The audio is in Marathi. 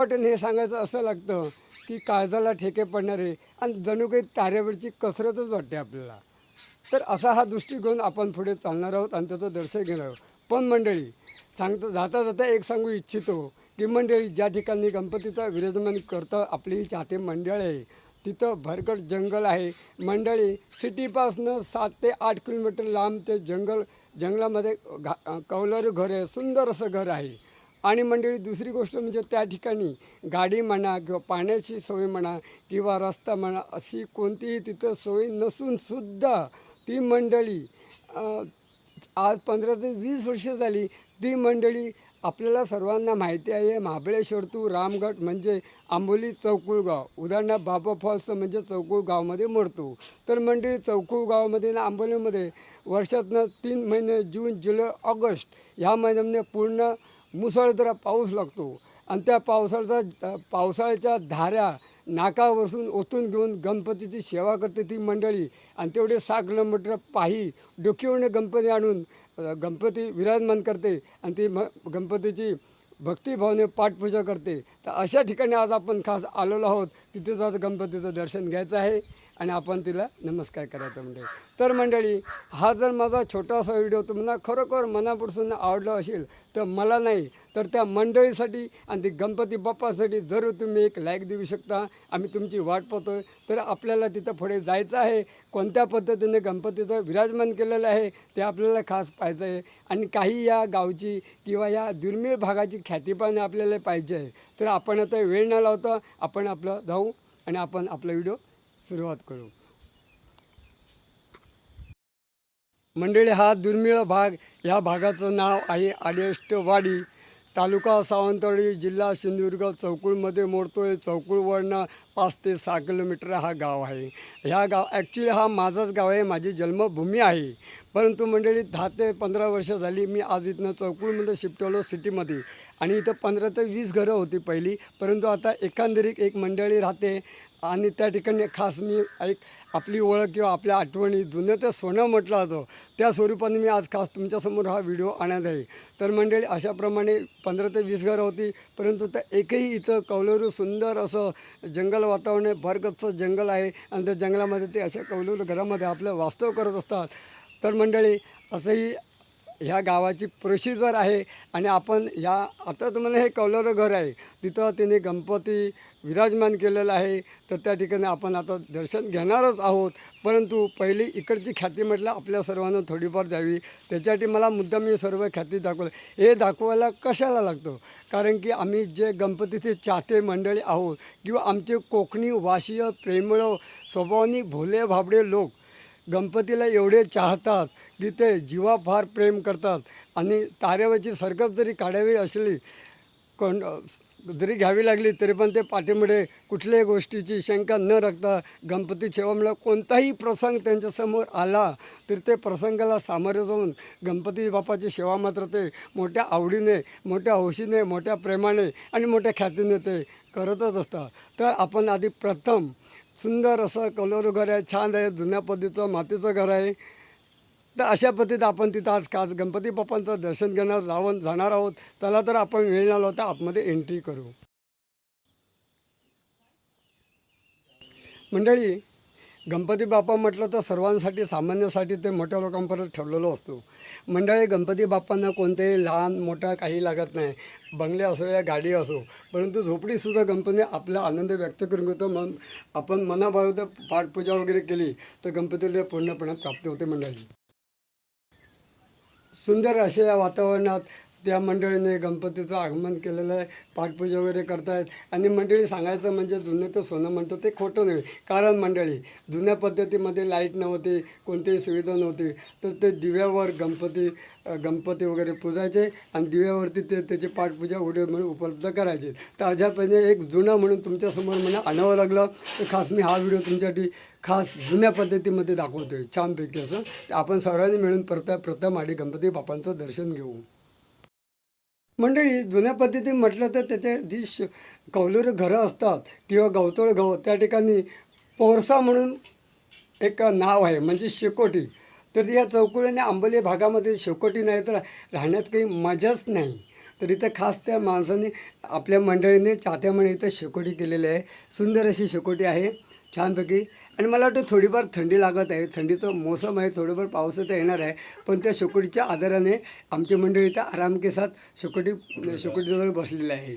वाटून हे सांगायचं असं लागतं की काळजाला ठेके पडणारे आणि जणू काही ताऱ्यावरची कसरतच वाटते आपल्याला. तर असा हा दृष्टिकोन आपण पुढे चालणार आहोत आणि त्याचं दर्शन घेणार आहोत. पण मंडळी सांगता जाता जाता एक सांगू इच्छितो की मंडळी ज्या ठिकाणी गणपतीचा विराजमान करतं आपली चाहते मंडळ आहे तिथं भरकट जंगल आहे. मंडळी सिटीपासनं सात ते आठ किलोमीटर लांब ते जंगल जंगलामध्ये घा कौलारू घर आहे सुंदर असं घर आहे. आणि मंडळी दुसरी गोष्ट म्हणजे त्या ठिकाणी गाडी म्हणा किंवा पाण्याची सोय म्हणा किंवा रस्ता म्हणा अशी कोणतीही तिथं सोय नसूनसुद्धा ती मंडळी आज पंधरा ते वीस वर्ष झाली ती मंडळी आपल्याला सर्वांना माहिती आहे. महाबळेश्वर तू रामगड म्हणजे आंबोली चौकुळगाव. उदाहरणार्थ बाबा फॉल्स म्हणजे चौकुळ गावामध्ये मोडतो. तर मंडळी चौकुळ गावामध्ये ना आंबोलीमध्ये वर्षातनं तीन महिने जून जुलै ऑगस्ट ह्या महिन्यामध्ये पूर्ण मुसळधार पाऊस लागतो. आणि त्या पावसाळ्याचा पावसाळ्याच्या धाऱ्या नाकावरसून ओतून घेऊन गणपतीची सेवा करते ती मंडळी. आणि तेवढे सहा किलोमीटर पायी डोकीवरने गणपती आणून गणपती विराजमान करते. आणि ती म गणपतीची भक्तिभावने पाठपूजा करते. तर अशा ठिकाणी आज आपण खास आलेलो आहोत. तिथेच आज गणपतीचं दर्शन घ्यायचं आहे. आणि आपण तिला नमस्कार करायचा म्हणजे तर मंडळी हा जर माझा छोटासा व्हिडिओ तुम्हाला खरोखर मनापासून आवडला असेल तर मला नाही तर त्या मंडळीसाठी आणि ती गणपती बाप्पासाठी जरूर तुम्ही एक लाईक देऊ शकता. आम्ही तुमची वाट पाहतो तर आपल्याला तिथं पुढे जायचं आहे. कोणत्या पद्धतीने गणपतीचं विराजमान केलेलं आहे ते आपल्याला खास पाहायचं आहे. आणि काही या गावची किंवा या दुर्मिळ भागाची ख्याती पण आपल्याला पाहिजे आहे. तर आपण आता वेळ न लावता आपण आपलं जाऊ आणि आपण आपला व्हिडिओ सुरुवात करू. मंडळी हा दुर्मिळ भाग या भागाचं नाव आहे आडेष्टवाडी. तालुका सावंतवाडी जिल्हा सिंधुदुर्ग चौकुळमध्ये मोडतो आहे चौकुळवरनं पाच ते सहा किलोमीटर हा गाव आहे. ह्या गाव ॲक्च्युली हा माझाच गाव आहे माझी जन्मभूमी आहे. परंतु मंडळी दहा ते पंधरा वर्ष झाली मी आज इथनं चौकुळमध्ये शिफ्ट होलो सिटीमध्ये. आणि इथं पंधरा ते वीस घरं होती पहिली. परंतु आता एकंदरीत एक मंडळी राहते. आणि त्या ठिकाणी खास मी एक आपली ओळख किंवा आपल्या आठवणी जुनं ते सोनं म्हटलं जातं त्या स्वरूपाने मी आज खास तुमच्यासमोर हा व्हिडिओ आणत आहे. तर मंडळी अशाप्रमाणे पंधरा ते वीस घरं होती परंतु त्या एकही इथं कौलरू सुंदर असं जंगल वातावरण आहे भरगच्च जंगल आहे आणि त्या जंगलामध्ये ते अशा कौलरू घरामध्ये आपलं वास्तव करत असतात. तर मंडळी असंही ह्या गावाची प्रोसिजर आहे आणि आपण ह्या आता तुम्हाला हे कौलारं घर आहे तिथं तिने गणपती विराजमान केलेलं आहे तर त्या ठिकाणी आपण आता दर्शन घेणारच आहोत. परंतु पहिली इकडची ख्याती म्हटलं आपल्या सर्वांना थोडीफार द्यावी. त्याच्यासाठी मला मुद्दाम मी सर्व ख्याती दाखवलं. हे दाखवायला कशाला लागतं? कारण की आम्ही जे गणपतीचे चाहते मंडळी आहोत किंवा आमचे कोकणी वाशीय प्रेमळ स्वभावानी भोले भाबडे लोक गणपतीला एवढे चाहतात की ते जीवाफार प्रेम करतात. आणि ताऱ्यावरची सरकत जरी काढावी असली कोण जरी घ्यावी लागली तरी पण ते पाठीमुळे कुठल्याही गोष्टीची शंका न राखता गणपती सेवामुळे कोणताही प्रसंग त्यांच्यासमोर आला तर ते प्रसंगाला सामोरे जाऊन गणपती बाप्पाची सेवा मात्र ते मोठ्या आवडीने मोठ्या हौशीने मोठ्या प्रेमाने आणि मोठ्या ख्यातीने ते करतच असतात. तर आपण आधी प्रथम सुंदर असं कलोर घर आहे छान आहे जुन्या पद्धतीचं मातीचं घर आहे. तर अशा पद्धतीत आपण तिथं आज खास गणपती बाप्पांचं दर्शन घेणार जावं जाणार आहोत. त्याला तर आपण वेळ न लावता आतमध्ये एंट्री करू. मंडळी गणपती बाप्पा म्हटलं तर सर्वांसाठी सामान्यासाठी ते मोठ्या लोकांपर्यंत ठेवलेलो असतो. मंडळी गणपती बाप्पांना कोणतेही लहान मोठा काही लागत नाही. बंगले असो या गाडी असो. परंतु झोपडीसुद्धा गणपती आपला आनंद व्यक्त करून घेतो. मन आपण मनाभाव पाठपूजा वगैरे केली तर गणपतीला पूर्णपणे प्राप्त होते मंडळी. सुंदर अशा या वातावरणात त्या मंडळीने गणपतीचं आगमन केलेलं आहे पाठपूजा वगैरे करतायत. आणि मंडळी सांगायचं म्हणजे जुनं तर सोनं म्हणतं ते खोटं नव्हे. कारण मंडळी जुन्या पद्धतीमध्ये लाइट नव्हती कोणतीही सुविधा नव्हती. तर ते दिव्यावर गणपती गणपती वगैरे पूजायचे आणि दिव्यावरती ते त्याची पाठपूजा उडे म्हणून उपलब्ध करायचे. तर अशा पद्धतीने एक जुना म्हणून तुमच्यासमोर मला आणावं लागलं. तर खास मी हा व्हिडिओ तुमच्यासाठी खास जुन्या पद्धतीमध्ये दाखवतोय. छानपैकी असं. तर आपण सर्वांनी मिळून प्रथ प्रथम आणि गणपती बाप्पांचं दर्शन घेऊ. मंडळी जुन्या पद्धती म्हटलं तर त्याच्या जी श कौलुर घरं असतात किंवा गवतोळ गव त्या ठिकाणी पोरसा म्हणून एक नाव आहे म्हणजे शेकोटी. तर या चौकुळीने आंबोली भागामध्ये शेकोटी नाही तर राहण्यात काही मजाच नाही. तर इथं खास त्या माणसाने आपल्या मंडळीने चाहत्या म्हणे इथं शेकोटी केलेली आहे. सुंदर अशी शेकोटी आहे. छानपैकी. आणि मला वाटतं थोडीफार थंडी लागत आहे. थंडीचं मोसम आहे. थोडंफार पाऊस तर येणार आहे. पण त्या शेकोटीच्या आधाराने आमची मंडळी इथं आरामकेसात साथ शेकोटी शेकोटीजवळ बसलेली आहे.